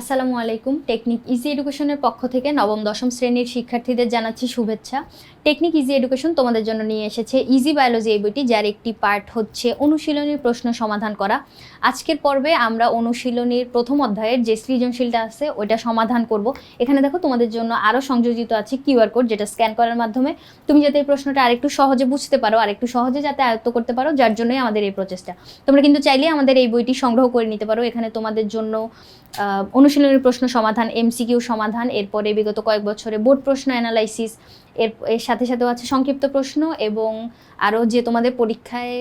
আসসালামু আলাইকুম। Technique easy এডুকেশনের পক্ষ থেকে নবম, দশম শ্রেণির শিক্ষার্থীদের জানাচ্ছি শুভেচ্ছা। টেকনিক ইজি এডুকেশন তোমাদের জন্য নিয়ে এসেছে ইজি বায়োলজি এই বইটি, যার একটি পার্ট হচ্ছে অনুশীলনীর প্রশ্ন সমাধান করা। আজকের পর্বে আমরা অনুশীলনীর প্রথম অধ্যায়ের যে সৃজনশীলটা আছে, ওইটা সমাধান করব। এখানে দেখো তোমাদের জন্য আরও সংযোজিত আছে কিউআর কোড, যেটা স্ক্যান করার মাধ্যমে তুমি যাতে এই প্রশ্নটা আরেকটু সহজে বুঝতে পারো, আরেকটু সহজে যাতে আয়ত্ত করতে পারো, যার জন্যই আমাদের এই প্রচেষ্টা। তোমরা কিন্তু চাইলে আমাদের এই বইটি সংগ্রহ করে নিতে পারো। এখানে তোমাদের জন্য অনুশীলনের প্রশ্ন সমাধান এমসিকিউ সমাধান, এরপরে বিগত কয়েক বছরে বোর্ড প্রশ্ন অ্যানালাইসিস এর এর সাথে সাথেও আছে সংক্ষিপ্ত প্রশ্ন এবং আরও যে তোমাদের পরীক্ষায়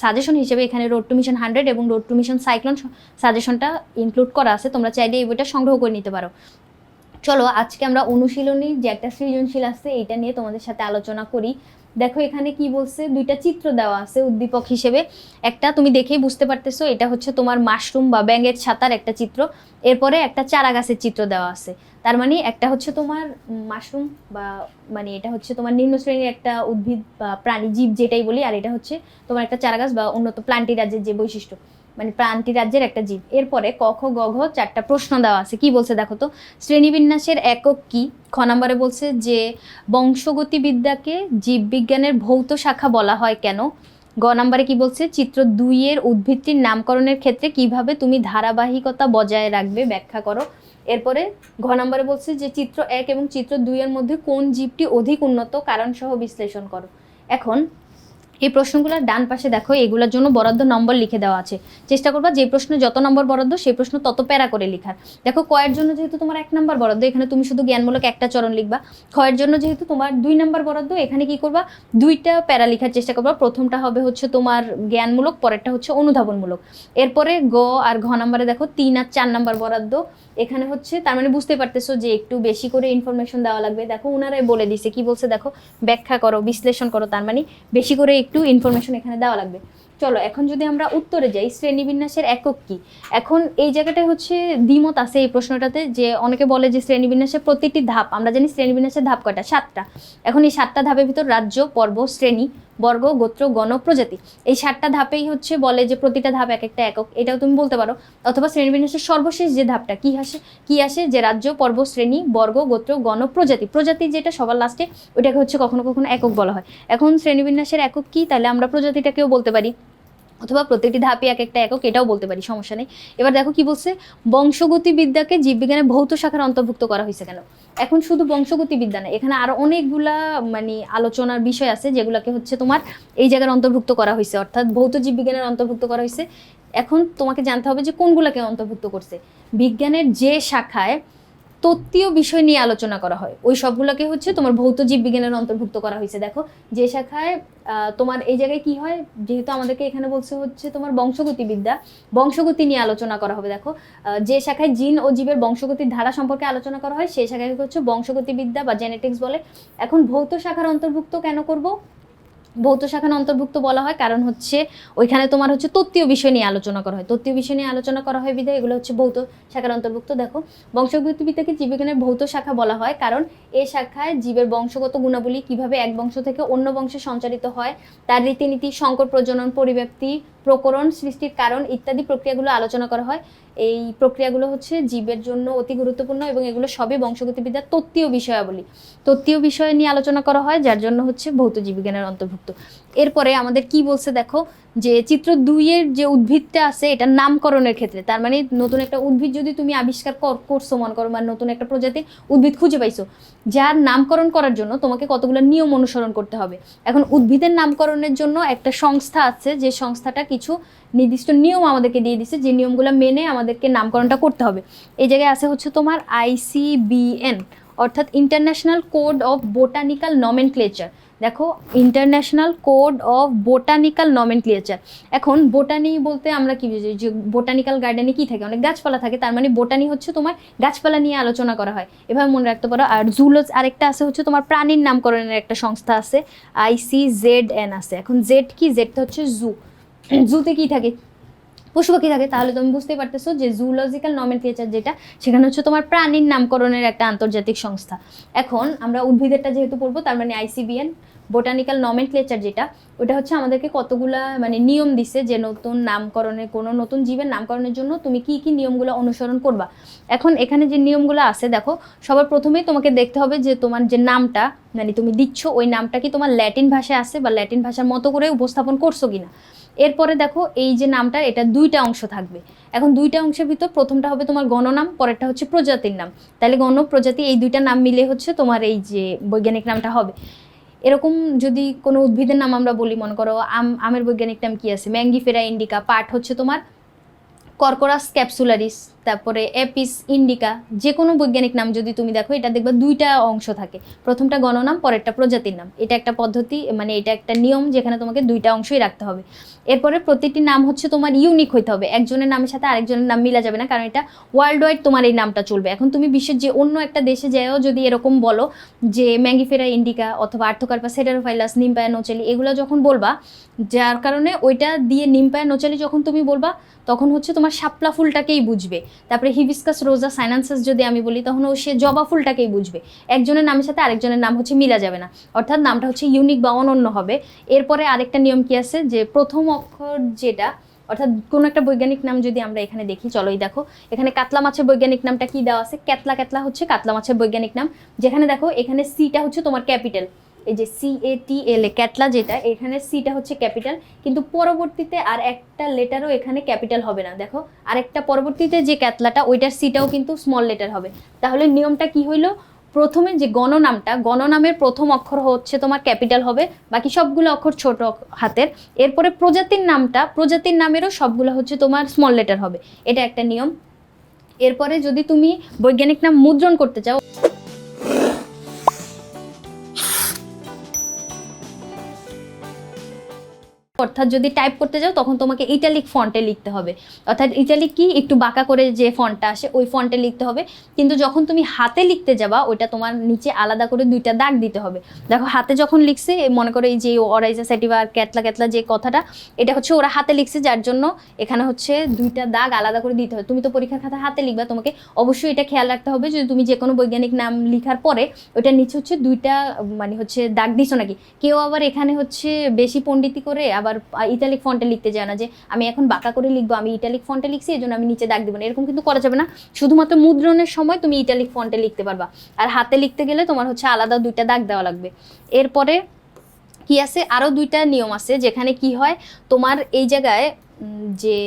সাজেশন হিসেবে এখানে রোড টু মিশন হান্ড্রেড এবং রোড টু মিশন সাইক্লোন সাজেশনটা ইনক্লুড করা আছে, তোমরা চাইলে এই বইটা সংগ্রহ করে নিতে পারো। চলো, আজকে আমরা অনুশীলনী যে একটা সৃজনশীল আছে, এইটা নিয়ে তোমাদের সাথে আলোচনা করি। দেখো এখানে কি বলছে? দুইটা চিত্র দেওয়া আছে উদ্দীপক হিসেবে। একটা তুমি দেখেই বুঝতে পারতেছো, এটা হচ্ছে তোমার মাশরুম বা ব্যাঙের ছাতার একটা চিত্র। এরপরে একটা চারা গাছের চিত্র দেওয়া আছে। তার মানে একটা হচ্ছে তোমার মাশরুম বা মানে এটা হচ্ছে তোমার নিম্ন শ্রেণির একটা উদ্ভিদ বা প্রাণী, জীব যেটাই বলি, আর এটা হচ্ছে তোমার একটা চারা গাছ বা উন্নত প্লান্টি রাজ্যের যে বৈশিষ্ট্য। মানে প্রান্তি রাজ্যের একটা জীব। এরপরে ক, খ চারটা প্রশ্ন দেওয়া আছে। কি বলছে দেখো তো? শ্রেণীবিন্যাসের একক কি? খ নম্বরে বলছে যে, বংশগতিবিদ্যাকে জীববিজ্ঞানের ভৌত শাখা বলা হয় কেন? গ নম্বরে কি বলছে? চিত্র দুইয়ের উদ্ভিদটির নামকরণের ক্ষেত্রে কীভাবে তুমি ধারাবাহিকতা বজায় রাখবে ব্যাখ্যা করো। এরপরে ঘ নম্বরে বলছে যে, চিত্র এক এবং চিত্র দুইয়ের মধ্যে কোন জীবটি অধিক উন্নত কারণ সহ বিশ্লেষণ করো। এখন এই প্রশ্নগুলোর ডান পাশে দেখো, এগুলোর জন্য বরাদ্দ নম্বর লিখে দেওয়া আছে। চেষ্টা করবা যে প্রশ্ন যত নম্বর বরাদ্দ সেই প্রশ্ন তত প্যারা করে লেখার। দেখো, কয়ের জন্য যেহেতু তোমার এক নম্বর বরাদ্দ, এখানে তুমি শুধু জ্ঞানমূলক একটা চরণ লিখবা। ক্ষয়ের জন্য যেহেতু তোমার দুই নম্বর বরাদ্দ, এখানে কি করবা? দুইটা প্যারা লিখার চেষ্টা করবা। প্রথমটা হবে হচ্ছে তোমার জ্ঞানমূলক, পরেরটা হচ্ছে অনুধাবনমূলক। এরপরে গ আর ঘ নম্বরে দেখো, তিন আর চার নম্বর বরাদ্দ। এখানে হচ্ছে, তার মানে বুঝতে পারতেছো যে একটু বেশি করে ইনফরমেশন দেওয়া লাগবে। দেখো ওনারাই বলে দিছে, কি বলছে দেখো? ব্যাখ্যা করো, বিশ্লেষণ করো, তার মানে বেশি করে একটু ইনফরমেশন এখানে দেওয়া লাগবে। চলো, এখন যদি আমরা উত্তরে যাই, শ্রেণীবিন্যাসের একক কি? এখন এই জায়গাটায় হচ্ছে দ্বিমত আছে এই প্রশ্নটাতে, যে অনেকে বলে যে শ্রেণীবিন্যাসের প্রতিটি ধাপ, আমরা জানি শ্রেণীবিন্যাসের ধাপ কয়টা? সাতটা। এখন এই সাতটা ধাপের ভিতর রাজ্য, পর্ব, শ্রেণি, বর্গ, গোত্র, গণ, প্রজাতি। এই সাতটা ধাপেই হচ্ছে বলে যে প্রতিটা ধাপ এক একটা একক, এটাও তুমি বলতে পারো। অথবা শ্রেণীবিন্যাসের সর্বশেষ যে ধাপটা, কি আসে? কি আসে? যে রাজ্য, পর্ব, শ্রেণি, বর্গ, গোত্র, গণ, প্রজাতি। প্রজাতি যেটা সবার লাস্টে ওটাকে হচ্ছে কখনো কখনো একক বলা হয়। এখন শ্রেণীবিন্যাসের একক কি? তাহলে আমরা প্রজাতিটাকেও বলতে পারি। অথবা প্রত্যেকটি ধাপে এক একটা একক, এটাও বলতে পারি, সমস্যা নেই। এবার দেখো কি বলছে? বংশগতিবিদ্যাকে জীববিজ্ঞানের ভৌত শাখার অন্তর্ভুক্ত করা হয়েছে কেন? এখন শুধু বংশগতিবিদ্যা না, এখানে আরও অনেকগুলা মানে আলোচনার বিষয় আছে যেগুলোকে হচ্ছে তোমার এই জায়গার অন্তর্ভুক্ত করা হয়েছে। অর্থাৎ ভৌত জীববিজ্ঞানের অন্তর্ভুক্ত করা হয়েছে। এখন তোমাকে জানতে হবে যে কোনগুলোকে অন্তর্ভুক্ত করছে? বিজ্ঞানের যে শাখায় তত্ত্বীয় বিষয় নিয়ে আলোচনা করা হয়। ওই সবগুলোকে হচ্ছে তোমার ভৌত জীববিজ্ঞানের অন্তর্ভুক্ত করা হয়েছে। দেখো, যে শাখায় তোমার এই জায়গায় কি হয়? যেহেতু আমাদেরকে এখানে বলছে হচ্ছে তোমার বংশগতিবিদ্যা, বংশগতি নিয়ে আলোচনা করা হবে। দেখো যে শাখায় জিন ও জীবের বংশগতির ধারা সম্পর্কে আলোচনা করা হয় সেই শাখায় হচ্ছে বংশগতিবিদ্যা বা জেনেটিক্স বলে। এখন ভৌত শাখার অন্তর্ভুক্ত কেন করব? ভৌত শাখার অন্তর্ভুক্ত বলা হয়। কারণ হচ্ছে ওইখানে তোমার হচ্ছে তত্ত্বীয় বিষয় নিয়ে আলোচনা করা হয়। তত্ত্বীয় বিষয় নিয়ে আলোচনা করা হয় বিধায় এগুলো হচ্ছে ভৌত শাখার অন্তর্ভুক্ত। দেখো, বংশগতিবিদ্যাকে জীববিজ্ঞানের ভৌত শাখা বলা হয়। কারণ এ শাখায় জীবের বংশগত গুণাবলী কীভাবে এক বংশ থেকে অন্য বংশে সঞ্চারিত হয়, তার রীতিনীতি, সংকট প্রজনন, পরিব্যাপ্তি প্রকরণ সৃষ্টির কারণ ইত্যাদি প্রক্রিয়াগুলো আলোচনা করা হয়। এই প্রক্রিয়াগুলো হচ্ছে জীবের জন্য অতি গুরুত্বপূর্ণ এবং এগুলো সবই বংশগতিবিদ্যার তত্ত্বীয় বিষয়াবলী। তত্ত্বীয় বিষয় নিয়ে আলোচনা করা হয়, যার জন্য হচ্ছে ভৌত জীবিজ্ঞানের অন্তর্ভুক্ত। এরপরে আমাদের কি বলছে দেখো, যে চিত্র দুইয়ের যে উদ্ভিদটা আছে এটা নামকরণের ক্ষেত্রে, তার মানে নতুন একটা উদ্ভিদ যদি তুমি আবিষ্কার কর- করছ, মনে করো, বা নতুন একটা প্রজাতির উদ্ভিদ খুঁজে পাইছো, যার নামকরণ করার জন্য তোমাকে কতগুলো নিয়ম অনুসরণ করতে হবে। এখন উদ্ভিদের নামকরণের জন্য একটা সংস্থা আছে, যে সংস্থাটা কিছু নির্দিষ্ট নিয়ম আমাদেরকে দিয়ে দিছে, যে নিয়মগুলো মেনে আমাদেরকে নামকরণটা করতে হবে। এই জায়গায় আছে হচ্ছে তোমার আইসিবিএন অর্থাৎ international code of botanical nomenclature দেখো international code of botanical nomenclature এখন বোটানি বলতে আমরা কি বুঝি? যে বোটানিক্যাল গার্ডেনে কি থাকে? অনেক গাছপালা থাকে, তার মানে বোটানি হচ্ছে তোমার গাছপালা নিয়ে আলোচনা করা হয়। এভাবে মনে রাখতে পারো। আর জুলজ আরেকটা আছে, হচ্ছে তোমার প্রাণীর নামকরণের একটা সংস্থা আছে আইসি জেড এন আছে। এখন জেড কি? জেডটা হচ্ছে জু জুতে কি থাকে? পশু পাখি থাকে, তাহলে তুমি বুঝতেই পারতেছো যে জুলজিক্যাল নমেনক্লেচার যেটা, সেখানে হচ্ছে তোমার প্রাণীর নামকরণের একটা আন্তর্জাতিক সংস্থা। এখন আমরা উদ্ভিদেরটা যেহেতু পড়ব, তার মানে আইসিবিএন বোটানিক্যাল নমেনক্লেচার যেটা, ওটা হচ্ছে আমাদেরকে কতগুলা মানে নিয়ম দিছে যে নতুন নামকরণের, কোনো নতুন জীবের নামকরণের জন্য তুমি কি কি নিয়মগুলো অনুসরণ করবা। এখন এখানে যে নিয়মগুলো আছে, দেখো, সবার প্রথমেই তোমাকে দেখতে হবে যে তোমার যে নামটা মানে তুমি দিচ্ছ, ওই নামটা কি তোমার ল্যাটিন ভাষায় আছে বা ল্যাটিন ভাষার মতো করে উপস্থাপন করছ কিনা। এরপরে দেখো এই যে নামটা, এটা দুইটা অংশ থাকবে। এখন দুইটা অংশের ভিতর প্রথমটা হবে তোমার গণনাম, পরেরটা হচ্ছে প্রজাতির নাম। তাহলে গণ, প্রজাতি, এই দুইটা নাম মিলে হচ্ছে তোমার এই যে বৈজ্ঞানিক নামটা হবে। এরকম যদি কোনো উদ্ভিদের নাম আমরা বলি, মনে করো আম, আমের বৈজ্ঞানিক নাম কি আছে? ম্যাঙ্গিফেরা ইন্ডিকা, পাট হচ্ছে তোমার কর্করাস ক্যাপসুলারিস। তারপরে এপিস ইন্ডিকা যে কোনো বৈজ্ঞানিক নাম যদি তুমি দেখো, এটা দেখবে দুইটা অংশ থাকে। প্রথমটা গণনাম, পরেরটা প্রজাতির নাম। এটা একটা পদ্ধতি মানে এটা একটা নিয়ম যেখানে তোমাকে দুইটা অংশই রাখতে হবে। এরপরে প্রতিটি নাম হচ্ছে তোমার ইউনিক হইতে হবে। একজনের নামের সাথে আরেকজনের নাম মিলা যাবে না, কারণ এটা ওয়ার্ল্ড ওয়াইড তোমার এই নামটা চলবে। এখন তুমি বিশ্বের যে অন্য একটা দেশে যাও যদি এরকম বলো যে ম্যাঙ্গিফেরা, ইন্ডিকা অথবা আর্থোকার্পা সেটারোফাইলাস নিমপায়া নোচেলি, এগুলো যখন বলবা, যার কারণে ওইটা দিয়ে নিমপায়া নোচালি যখন তুমি বলবা, তখন হচ্ছে তোমার শাপলা ফুলটাকেই বুঝবে। তারপরে হিবিস্কাস রোজা সাইনান্সাস যদি আমি বলি, তখন ও সে জবা ফুলটাকেই বুঝবে। একজনের নামের সাথে আরেকজনের নাম হচ্ছে মিলা যাবে না। অর্থাৎ নামটা হচ্ছে ইউনিক বা অনন্য হবে। এরপরে আরেকটা নিয়ম কি আছে যে প্রথম অক্ষর যেটা, অর্থাৎ কোনো একটা বৈজ্ঞানিক নাম যদি আমরা এখানে দেখি চলোই দেখো, এখানে কাতলা মাছের বৈজ্ঞানিক নামটা কি দেওয়া আছে? ক্যাতলা ক্যাতলা হচ্ছে কাতলা মাছের বৈজ্ঞানিক নাম। যেখানে দেখো, এখানে সিটা হচ্ছে তোমার ক্যাপিটাল এই যে সি এ টি এল এ, ক্যাটলা যেটা, এখানে সিটা হচ্ছে ক্যাপিটাল, কিন্তু পরবর্তীতে আর একটা লেটারও এখানে ক্যাপিটাল হবে না। দেখো, আরেকটা পরবর্তীতে যে ক্যাতলাটা ওইটার সিটাও কিন্তু স্মল লেটার হবে। তাহলে নিয়মটা কি হইল? প্রথমে যে গণনামটা, গণনামের প্রথম অক্ষর হচ্ছে তোমার ক্যাপিটাল হবে, বাকি সবগুলো অক্ষর ছোট হাতের। এরপরে প্রজাতির নামটা, প্রজাতির নামেরও সবগুলো হচ্ছে তোমার স্মল লেটার হবে। এটা একটা নিয়ম। এরপরে যদি তুমি বৈজ্ঞানিক নাম মুদ্রণ করতে চাও অর্থাৎ যদি টাইপ করতে যাও, তখন তোমাকে ইটালিক ফন্টে লিখতে হবে। অর্থাৎ ইটালিক কি? একটু বাঁকা করে যে ফন্টটা আসে, ওই ফন্টে লিখতে হবে। কিন্তু যখন তুমি হাতে লিখতে যাবা, ওইটা তোমার নিচে আলাদা করে দুইটা দাগ দিতে হবে। দেখো, হাতে যখন লিখছে মনে করে এই যে অরাইজা স্যাটিভা আর ক্যাতলা ক্যাতলা যে কথাটা, এটা হচ্ছে ওরা হাতে লিখছে, যার জন্য এখানে হচ্ছে দুইটা দাগ আলাদা করে দিতে হবে। তুমি তো পরীক্ষার খাতা হাতে লিখবা, তোমাকে অবশ্যই এটা খেয়াল রাখতে হবে। যদি তুমি যে কোনো বৈজ্ঞানিক নাম লিখার পরে ওটার নিচে হচ্ছে দুইটা মানে হচ্ছে দাগ দিছো নাকি? কেউ আবার এখানে হচ্ছে বেশি পণ্ডিতি করে আবার ইটালিক ফন্টে লিখতে যায় না যে আমি এখন বাঁকা করে লিখব, আমি ইটালিক ফন্টে লিখছি এই জন্য আমি নিচে দাগ দেবো না। এরকম কিন্তু করা যাবে না। শুধুমাত্র মুদ্রণের সময় তুমি ইটালিক ফন্টে লিখতে পারবা। আর হাতে লিখতে গেলে তোমার হচ্ছে আলাদা দুইটা দাগ দেওয়া লাগবে। এরপরে কি আছে? আরও দুইটা নিয়ম আছে, যেখানে কি হয়? তোমার এই জায়গায় যে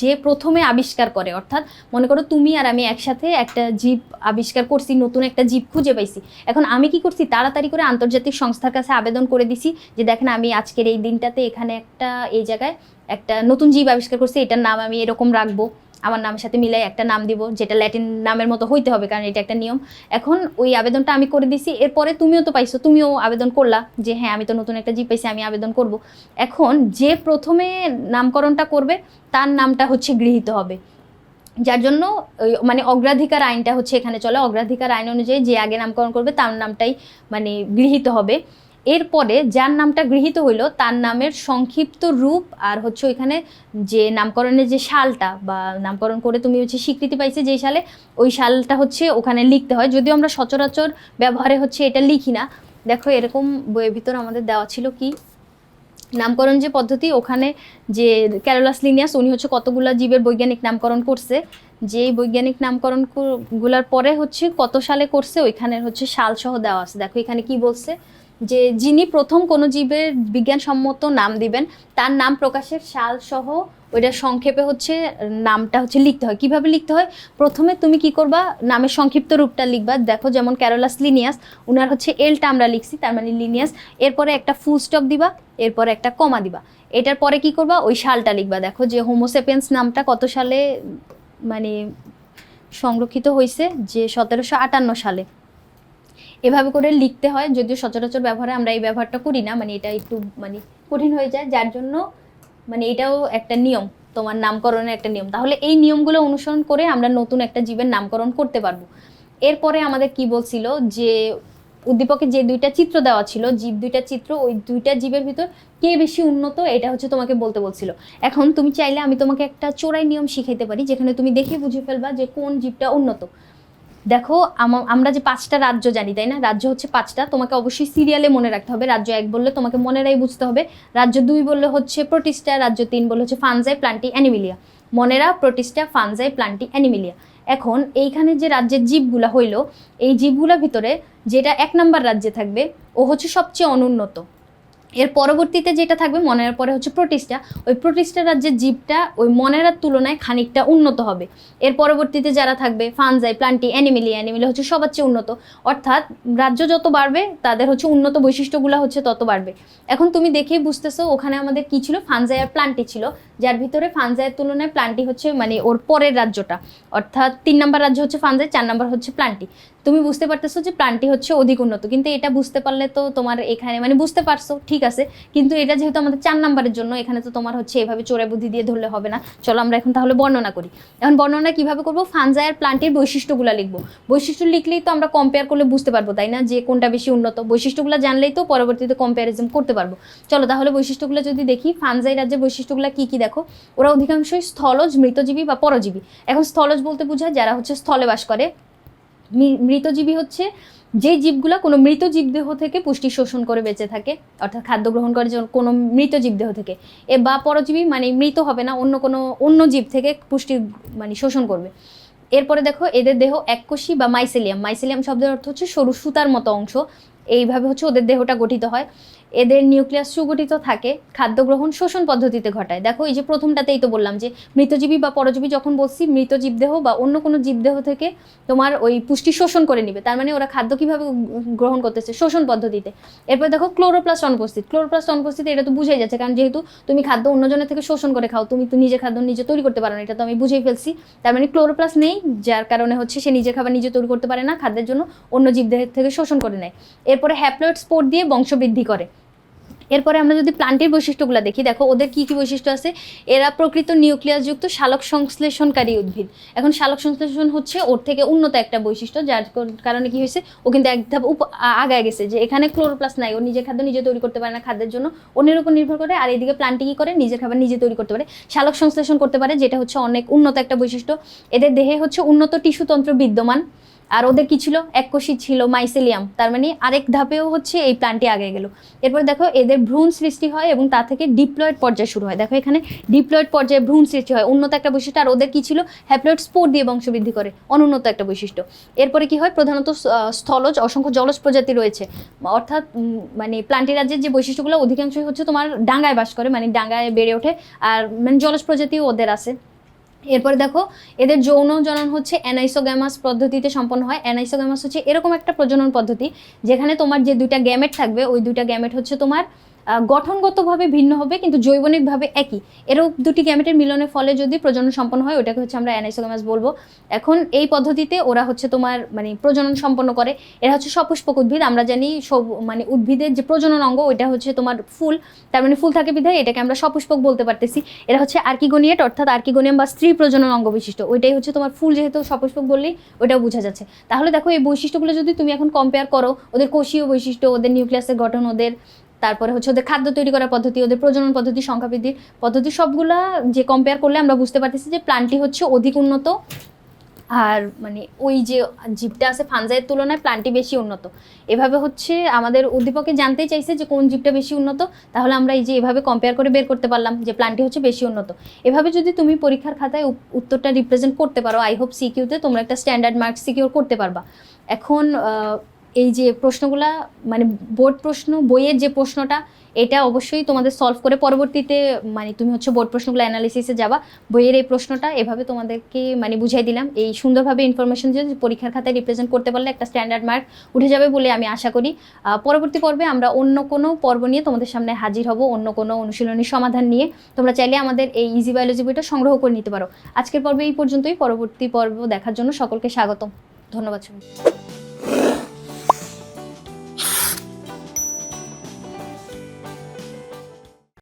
যে প্রথমে আবিষ্কার করে, অর্থাৎ মনে করো তুমি আর আমি একসাথে একটা জীব আবিষ্কার করছি, নতুন একটা জীব খুঁজে পাইছি। এখন আমি কি করছি? তাড়াতাড়ি করে আন্তর্জাতিক সংস্থার কাছে আবেদন করে দিছি যে, দেখেন, আমি আজকের এই দিনটাতে এখানে একটা, এই জায়গায় একটা নতুন জীব আবিষ্কার করছি, এটার নাম আমি এরকম রাখব। আমার নামের সাথে মিলাই একটা নাম দিব, যেটা ল্যাটিন নামের মতো হইতে হবে, কারণ এটা একটা নিয়ম। এখন ওই আবেদনটা আমি করে দিছি, এরপরে তুমিও তো পাইছো, তুমিও আবেদন করলা যে হ্যাঁ আমি তো নতুন একটা জীব পাইছি, আমি আবেদন করব। এখন যে প্রথমে নামকরণটা করবে, তার নামটা হচ্ছে গৃহীত হবে। যার জন্য মানে অগ্রাধিকার আইনটা হচ্ছে এখানে চলে। অগ্রাধিকার আইন অনুযায়ী যে আগে নামকরণ করবে, তার নামটাই মানে গৃহীত হবে। এরপরে যার নামটা গৃহীত হইল, তার নামের সংক্ষিপ্ত রূপ আর হচ্ছে ওইখানে যে নামকরণের যে সালটা বা নামকরণ করে তুমি হচ্ছে স্বীকৃতি পাইছে যেই সালে ওই সালটা হচ্ছে ওখানে লিখতে হয়। যদিও আমরা সচরাচর ব্যবহারে হচ্ছে এটা লিখি না। দেখো এরকম বইয়ের ভিতর আমাদের দেওয়া ছিল কি? নামকরণ যে পদ্ধতি, ওখানে যে ক্যারোলাস লিনিয়াস উনি হচ্ছে কতগুলা জীবের বৈজ্ঞানিক নামকরণ করছে। যে বৈজ্ঞানিক নামকরণগুলার পরে হচ্ছে কত সালে করছে ওইখানে হচ্ছে সাল সহ দেওয়া আছে। দেখো এখানে কি বলছে? যে যিনি প্রথম কোনো জীবের বিজ্ঞানসম্মত নাম দিবেন, তার নাম প্রকাশের সাল সহ ওইটা সংক্ষেপে হচ্ছে, নামটা হচ্ছে লিখতে হয়। কীভাবে লিখতে হয়? প্রথমে তুমি কি করবা? নামের সংক্ষিপ্ত রূপটা লিখবা। দেখো যেমন ক্যারোলাস লিনিয়াস উনার হচ্ছে এলটা আমরা লিখছি, তার মানে লিনিয়াস এরপরে একটা ফুল স্টপ দিবা, এরপরে একটা কমা দিবা। এটার পরে কি করবা? ওই সালটা লিখবা। দেখো যে হোমোসেপেন্স নামটা কত সালে মানে সংরক্ষিত হয়েছে যে সতেরোশো আটান্ন সালে। এভাবে করে লিখতে হয়, যদিও সচরাচর ব্যবহারে আমরা এই ব্যবহারটা করি না মানে এটা একটু মানে কঠিন হয়ে যায়, যার জন্য মানে এটাও একটা নিয়ম, তোমার নামকরণের একটা নিয়ম। তাহলে এই নিয়মগুলো অনুসরণ করে আমরা নতুন একটা জীবের নামকরণ করতে পারব। এরপরে আমাদের কি বলছিল যে, উদ্দীপকে যে দুইটা চিত্র দেওয়া ছিল, জীব দুইটা চিত্র, ওই দুইটা জীবের ভিতর কে বেশি উন্নত, এটা হচ্ছে তোমাকে বলতে বলছিল। এখন তুমি চাইলে আমি তোমাকে একটা চোরাই নিয়ম শিখাইতে পারি, যেখানে তুমি দেখে বুঝে ফেলবা যে কোন জীবটা উন্নত। দেখো, আম- আমরা যে পাঁচটা রাজ্য জানি, তাই না? রাজ্য হচ্ছে পাঁচটা। তোমাকে অবশ্যই সিরিয়ালে মনে রাখতে হবে। রাজ্য এক বললে তোমাকে মনেরাই বুঝতে হবে। রাজ্য দুই বললে হচ্ছে প্রোটিস্টা, রাজ্য তিন বললে হচ্ছে fungi, plantae, animalia. Monera protista, fungi, plantae, animalia. এখন এইখানে যে রাজ্যের জীবগুলা হইল, এই জীবগুলোর ভিতরে যেটা এক নাম্বার রাজ্যে থাকবে, ও হচ্ছে সবচেয়ে অনুন্নত। এর পরবর্তীতে যেটা থাকবে মনের পরে হচ্ছে প্রোটিস্টা ওই প্রোটিস্টা রাজ্যের জীবটা ওই মনেরার তুলনায় খানিকটা উন্নত হবে। এর পরবর্তীতে যারা থাকবে, ফানজাই, প্লান্টি, অ্যানিমিলি অ্যানিমিলি হচ্ছে সবার চেয়ে উন্নত। অর্থাৎ রাজ্য যত বাড়বে, তাদের হচ্ছে উন্নত বৈশিষ্ট্যগুলো হচ্ছে তত বাড়বে। এখন তুমি দেখেই বুঝতেছো ওখানে আমাদের কি ছিল? ফানজাই আর প্লান্টি ছিল। যার ভিতরে ফানজাইয়ের তুলনায় প্লান্টি হচ্ছে মানে ওর পরের রাজ্যটা। অর্থাৎ তিন নম্বর রাজ্য হচ্ছে ফানজাই, চার নম্বর হচ্ছে প্লান্টি। তুমি বুঝতে পারতেছো যে প্লান্টি হচ্ছে অধিক উন্নত। কিন্তু এটা বুঝতে পারলে তো তোমার এখানে মানে বুঝতে পারছ, ঠিক আছে, কিন্তু এটা যেহেতু আমাদের চার নাম্বারের জন্য, এখানে তো তোমার হচ্ছে এভাবে চোরে বুদ্ধি দিয়ে ধরলে হবে না। চলো আমরা এখন তাহলে বর্ণনা করি। এখন বর্ণনা কীভাবে করব? ফানজাই আর প্লান্টের বৈশিষ্ট্যগুলো লিখব। বৈশিষ্ট্য লিখলেই তো আমরা কম্পেয়ার করলে বুঝতে পারব, তাই না? যে কোনটা বেশি উন্নত। বৈশিষ্ট্যগুলো জানলেই তো পরবর্তীতে কম্প্যারিজম করতে পারব। চলো তাহলে বৈশিষ্ট্যগুলো যদি দেখি, ফানজাই রাজ্যের বৈশিষ্ট্যগুলো কি কি দেখো? ওরা অধিকাংশই স্থলজ, মৃতজীবী বা পরজীবী। এখন স্থলজ বলতে বোঝায় যারা হচ্ছে স্থলে বাস করে। মৃতজীবী হচ্ছে যে জীবগুলো কোনো মৃত জীবদেহ থেকে পুষ্টি শোষণ করে বেঁচে থাকে, অর্থাৎ খাদ্য গ্রহণ করে কোনো মৃত জীবদেহ থেকে, এ বা পরজীবী মানে মৃত হবে না, অন্য কোনো, অন্য জীব থেকে পুষ্টি মানে শোষণ করবে। এরপরে দেখো, এদের দেহ এককোষী বা মাইসেলিয়াম মাইসেলিয়াম শব্দের অর্থ হচ্ছে সরু সুতার মতো অংশ। এইভাবে হচ্ছে ওদের দেহটা গঠিত হয়। এদের নিউক্লিয়াস সুগঠিত থাকে খাদ্য গ্রহণ শোষণ পদ্ধতিতে ঘটায়। দেখো, এই যে প্রথমটাতেই তো বললাম যে মৃতজীবী বা পরজীবী যখন বলছি মৃত জীবদেহ বা অন্য কোনো জীবদেহ থেকে তোমার ওই পুষ্টি শোষণ করে নিবে। তার মানে ওরা খাদ্য কীভাবে গ্রহণ করতেছে? শোষণ পদ্ধতিতে। এরপর দেখো, ক্লোরোপ্লাস্ট অনুপস্থিত। ক্লোরোপ্লাস্ট অনুপস্থিত এটা তো বুঝাই যাচ্ছে, কারণ যেহেতু তুমি খাদ্য অন্যজনের থেকে শোষণ করে খাও, তুমি তো নিজে খাদ্য নিজে তৈরি করতে পারো না, এটা তো আমি বুঝেই ফেলছি। তার মানে ক্লোরোপ্লাস্ট নেই, যার কারণে হচ্ছে সে নিজের খাবার নিজে তৈরি করতে পারে না, খাদ্যের জন্য অন্য জীবদেহের থেকে শোষণ করে নেয়। এরপরে হ্যাপ্লয়েড স্পোর দিয়ে বংশবৃদ্ধি করে। এরপরে আমরা যদি প্লান্টের বৈশিষ্ট্যগুলো দেখি, দেখো ওদের কি কি বৈশিষ্ট্য আছে? এরা প্রকৃত নিউক্লিয়াসযুক্ত শালক সংশ্লেষণকারী উদ্ভিদ। এখন শালক সংশ্লেষণ হচ্ছে ওর থেকে উন্নত একটা বৈশিষ্ট্য, যার কারণে কি হয়েছে? ও কিন্তু এক ধাপ আগায় গেছে যে এখানে ক্লোরোপ্লাস নাই, ও নিজের খাদ্য নিজে তৈরি করতে পারে না খাদ্যের জন্য। অন্যের উপর নির্ভর করে, আর এদিকে প্লান্টে কি করে, নিজের খাবার নিজে তৈরি করতে পারে। শালক সংশ্লেষণ করতে পারে, যেটা হচ্ছে অনেক উন্নত একটা বৈশিষ্ট্য। এদের দেহে হচ্ছে উন্নত টিস্যুতন্ত্র বিদ্যমান। আর ওদের কি ছিল? এককোষী ছিল মাইসেলিয়াম তার মানে আরেক ধাপেও হচ্ছে এই প্লান্টটি আগে গেল। এরপর দেখো, এদের ভ্রূণ সৃষ্টি হয় এবং তা থেকে ডিপ্লয়েড পর্যায়ে শুরু হয়। দেখো এখানে ডিপ্লয়েড পর্যায়ে ভ্রূণ সৃষ্টি হয়। উন্নত একটা বৈশিষ্ট্য, আর ওদের কি ছিল? হ্যাপ্লয়েড স্পোর দিয়ে বংশবৃদ্ধি করে। অনুন্নত একটা বৈশিষ্ট্য। এরপরে কি হয়? প্রধানত স্থলজ, অসংখ্য জলজ প্রজাতি রয়েছে। অর্থাৎ মানে প্লান্টি রাজ্যের যে বৈশিষ্ট্যগুলো, অধিকাংশই হচ্ছে তোমার ডাঙ্গায় বাস করে মানে ডাঙ্গায় বেড়ে ওঠে। আর মানে জলজ প্রজাতিও ওদের আছে। এরপরে দেখো, এদের যৌন জনন হচ্ছে অ্যানাইসোগ্যামাস পদ্ধতিতে সম্পন্ন হয়। অ্যানাইসোগ্যামাস হচ্ছে এরকম একটা প্রজনন পদ্ধতি, যেখানে তোমার যে দুইটা গ্যামেট থাকবে, ওই দুইটা গ্যামেট হচ্ছে তোমার গঠনগতভাবে ভিন্ন হবে, কিন্তু জৈবনিকভাবে একই। এরকম দুটি গ্যামেটের মিলনের ফলে যদি প্রজনন সম্পন্ন হয়, ওটাকে হচ্ছে আমরা অ্যানাইসোগ্যামাস বলব। এখন এই পদ্ধতিতে ওরা হচ্ছে তোমার মানে প্রজনন সম্পন্ন করে। এরা হচ্ছে সপুষ্পক উদ্ভিদ আমরা জানি সব মানে উদ্ভিদের যে প্রজনন অঙ্গ, ওইটা হচ্ছে তোমার ফুল। তার মানে ফুল থাকে বিধায় এটাকে আমরা সপুষ্পক বলতে পারতেছি। এরা হচ্ছে আর্কিগোনিয়েট, অর্থাৎ আর্কিগোনিয়াম বা স্ত্রী প্রজনন অঙ্গ বিশিষ্ট। ওইটাই হচ্ছে তোমার ফুল যেহেতু সপুষ্পক বললেই ওটাও বোঝা যাচ্ছে। তাহলে দেখো এই বৈশিষ্ট্যগুলো যদি তুমি এখন কম্পেয়ার করো, ওদের কোষীয় বৈশিষ্ট্য, ওদের নিউক্লিয়াসের গঠন, ওদের তারপরে হচ্ছে ওদের খাদ্য তৈরি করার পদ্ধতি, ওদের প্রজনন পদ্ধতি সংখ্যা বৃদ্ধির পদ্ধতি, সবগুলা যে কম্পেয়ার করলে আমরা বুঝতে পারতেছি যে প্লান্টটি হচ্ছে অধিক উন্নত আর মানে ওই যে জীবটা আছে ফানজাইয়ের তুলনায় প্লান্টটি বেশি উন্নত। এভাবে হচ্ছে আমাদের উদ্দীপকে জানতেই চাইছে যে কোন জীবটা বেশি উন্নত, তাহলে আমরা এই যে এভাবে কম্পেয়ার করে বের করতে পারলাম যে প্লান্টটি হচ্ছে বেশি উন্নত। এভাবে যদি তুমি পরীক্ষার খাতায় উত্তরটা রিপ্রেজেন্ট করতে পারো আই হোপ সিকিউতে তোমরা একটা স্ট্যান্ডার্ড মার্ক সিকিউর করতে পারবা। এখন এই যে প্রশ্নগুলা মানে বোর্ড প্রশ্ন, বইয়ের যে প্রশ্নটা, এটা অবশ্যই তোমাদের সলভ করে পরবর্তীতে মানে তুমি হচ্ছে বোর্ড প্রশ্নগুলো অ্যানালিসিসে যাবা। বইয়ের এই প্রশ্নটা, এভাবে তোমাদেরকে মানে বুঝাই দিলাম। এই সুন্দরভাবে ইনফরমেশন যে পরীক্ষার খাতায় রিপ্রেজেন্ট করতে পারলে একটা স্ট্যান্ডার্ড মার্ক উঠে যাবে বলে আমি আশা করি। পরবর্তী পর্বে আমরা অন্য কোনো পর্ব নিয়ে তোমাদের সামনে হাজির হব, অন্য কোনো অনুশীলনীর সমাধান নিয়ে। তোমরা চাইলে আমাদের এই ইজি বায়োলজি বইটা সংগ্রহ করে নিতে পারো। আজকের পর্বে এই পর্যন্তই। পরবর্তী পর্ব দেখার জন্য সকলকে স্বাগতম। ধন্যবাদ সবাই